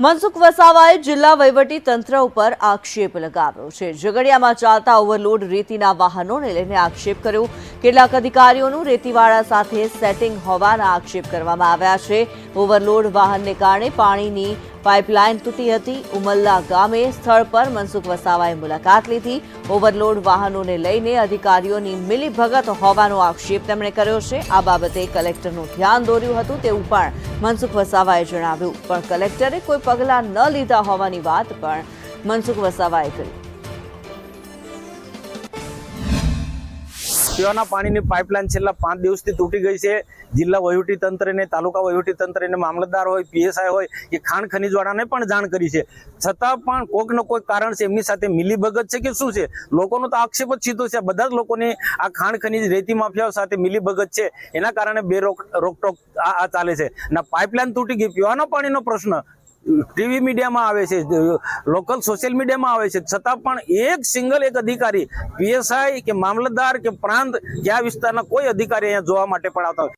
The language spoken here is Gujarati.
મનસુખ વસાવાએ જિલ્લા વહીવટી તંત્ર ઉપર આક્ષેપ લગાવ્યો છે. ઝઘડિયામાં ચાલતા ઓવરલોડ રેતીના વાહનોને લઈને આક્ષેપ કર્યો. કેટલાક અધિકારીઓનું રેતીવાળા સાથે સેટિંગ હોવાના આક્ષેપ કરવામાં આવ્યા છે. ઓવરલોડ વાહનને કારણે પાણીની પાઇપલાઇન તૂટી હતી. ઉમલ્લા ગામે સ્થળ પર મનસુખ વસાવાએ મુલાકાત લીધી. ઓવરલોડ વાહનોને લઈને અધિકારીઓની મિલીભગત હોવાનો આક્ષેપ તેમણે કર્યો છે. આ બાબતે કલેક્ટરનું ધ્યાન દોર્યું હતું તેવું પણ મનસુખ વસાવાએ જણાવ્યું. પણ કલેક્ટરે કોઈ પગલાં ન લીધા હોવાની વાત પણ મનસુખ વસાવાએ કરી. પીવાના પાણીની પાઇપલાઇન છેલ્લા પાંચ દિવસથી તૂટી ગઈ છે. જિલ્લા વહીવટી તંત્રને, તાલુકા વહીવટીતંત્રને મામલતદાર હોય, પીએસઆઈ હોય કે ખાણ ખનીજવાળાને પણ જાણ કરી છે. છતાં પણ કોઈક ન કોઈક કારણ છે, એમની સાથે મિલીભગત છે કે શું છે? લોકોનો તો આક્ષેપ જ સીધો છે. બધા જ લોકોને આ ખાણ ખનીજ રેતી માફિયાઓ સાથે મિલીભગત છે. એના કારણે બે રોક રોકટોક આ ચાલે છે. અને પાઇપલાઇન તૂટી ગઈ. પીવાના પાણીનો પ્રશ્ન ટીવી મીડિયામાં આવે છે, લોકલ સોશિયલ મીડિયામાં આવે છે છતાં પણ એક સિંગલ એક અધિકારી, પીએસઆઈ કે મામલતદાર કે પ્રાંત કે આ વિસ્તારના કોઈ અધિકારી અહીંયા જોવા માટે પણ આવતા.